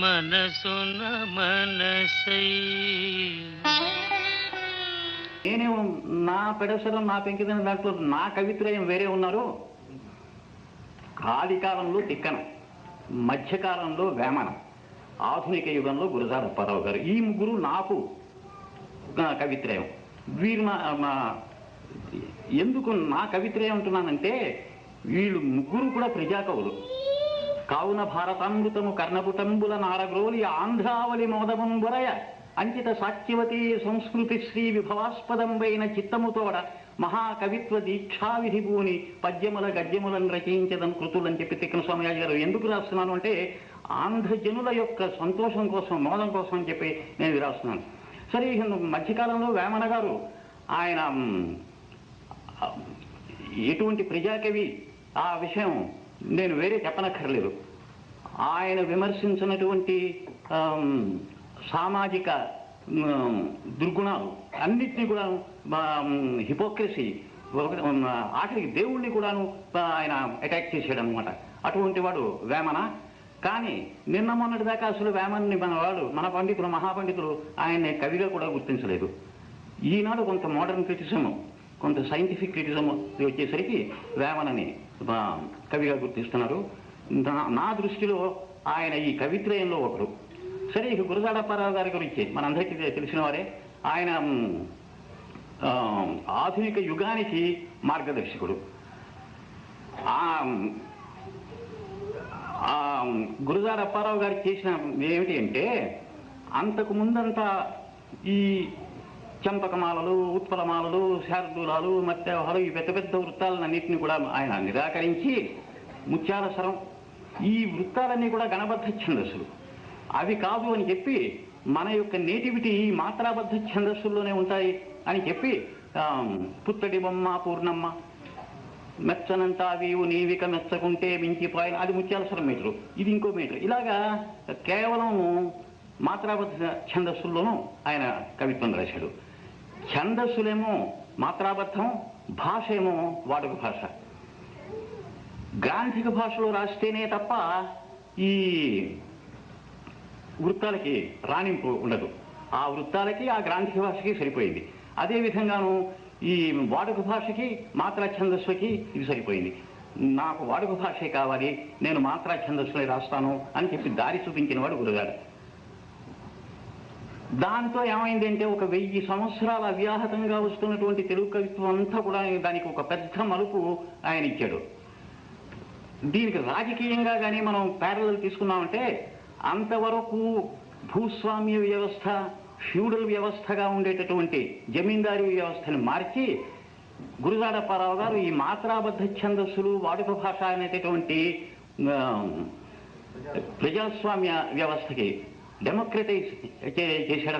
మనసున మనసై. నేనే నా పెడసరం నా పెంకిదన దాంట్లో నా కవిత్రయం వేరే ఉన్నారు. ఆదికాలంలో తిక్కనం తిక్కన మధ్యకాలంలో వేమనం ఆధునిక యుగంలో గురజాడ అప్పారావు గారు. ఈ ముగ్గురు నాకు కవిత్రయం. వీరు నా ఎందుకు నా కవిత్రయం అంటున్నానంటే వీళ్ళు ముగ్గురు కూడా ప్రజాకవులు. కావున భారతామృతము కర్ణపుటంబుల నారగ్రోలి ఆంధ్రావళి మోదమంబురయ అంకిత సాక్ష్యవతి సంస్కృతి శ్రీ విభవాస్పదంబైన చిత్తముతోడ మహాకవిత్వ దీక్షా విధిభూని పద్యముల గద్యములను రచయించదని కృతులని చెప్పి తిక్కన స్వామియాజి గారు. ఎందుకు రాస్తున్నాను అంటే ఆంధ్రజనుల యొక్క సంతోషం కోసం మోదం కోసం అని చెప్పి నేను రాస్తున్నాను సరే మధ్యకాలంలో వేమన గారు ఆయన ఎటువంటి ప్రజాకవి ఆ విషయం నేను వేరే చెప్పనక్కర్లేదు. ఆయన విమర్శించినటువంటి సామాజిక దుర్గుణాలు అన్నిటినీ కూడా హిపోక్రసీ ఆఖరికి దేవుణ్ణి కూడాను ఆయన అటాక్ చేసాడు అనమాట అటువంటి వాడు వేమన? కానీ నిన్న మొన్నటి దాకా అసలు వేమన్ని మన వాడు మన పండితులు మహాపండితులు ఆయన్ని కవిగా కూడా గుర్తించలేదు. ఈనాడు కొంత మోడర్న్ క్రిటిజము కొంత సైంటిఫిక్ క్రిటిజం వచ్చేసరికి వేమనని కవిగా గుర్తిస్తున్నారు. నా- దృష్టిలో ఆయన ఈ కవిత్రయంలో ఒకరు సరే ఇక గురజాడప్పారావు గారి గురించి మనందరికీ తెలిసిన వారే. ఆయన ఆధునిక యుగానికి మార్గదర్శకుడు. ఆ గురుజాడ అప్పారావు గారు చేసిన ఏమిటి అంటే అంతకు ముందంతా ఈ చంపకమాలలు ఉత్పలమాలలు శార్దూలాలు మత్స్యవహాలు ఈ పెద్ద పెద్ద వృత్తాలన్నింటినీ కూడా ఆయన నిరాకరించి ముత్యాల స్వరం ఈ వృత్తాలన్నీ కూడా గణబద్ధ ఛందస్సులు అవి కాదు అని చెప్పి మన యొక్క నేటివిటీ ఈ మాత్రాబద్ధ ఛందస్సుల్లోనే ఉంటాయి అని చెప్పి పుత్తడి బొమ్మ పూర్ణమ్మ మెచ్చనంతా వీవు నీవిక మెచ్చకుంటే మించిపోయిన అది ముత్యాల స్వరం మీటరు ఇది ఇంకో మీటర్. ఇలాగా కేవలం మాత్రాబద్ధ ఛందస్సుల్లోనూ ఆయన కవిత్వం రాశాడు. ఛందస్సులేమో మాత్రాబద్ధం భాష ఏమో వాడుక భాష. గ్రాంధిక భాషలో రాస్తేనే తప్ప ఈ వృత్తాలకి రాణింపు ఉండదు. ఆ వృత్తాలకి ఆ గ్రాంథిక భాషకి సరిపోయింది. అదే విధంగాను ఈ వాడుక భాషకి మాత్రా ఛందస్సుకి ఇది సరిపోయింది. నాకు వాడుక భాషే కావాలి నేను మాత్రా ఛందస్సులే రాస్తాను అని చెప్పి దారి చూపించిన వాడు గురుగారు దాంతో ఏమైందంటే ఒక వెయ్యి సంవత్సరాల అవ్యాహతంగా వస్తున్నటువంటి తెలుగు కవిత్వం అంతా కూడా దానికి ఒక పెద్ద మలుపు ఆయన ఇచ్చాడు. దీనికి రాజకీయంగా కానీ మనం ప్యారలల్ తీసుకున్నామంటే అంతవరకు భూస్వామ్య వ్యవస్థ ఫ్యూడల్ వ్యవస్థగా ఉండేటటువంటి జమీందారీ వ్యవస్థను మార్చి గురుజాడప్పారావు గారు ఈ మాత్రాబద్ధ ఛందస్సులు వాడుక భాష అనేటటువంటి ప్రజాస్వామ్య వ్యవస్థకి demokratiť, este, este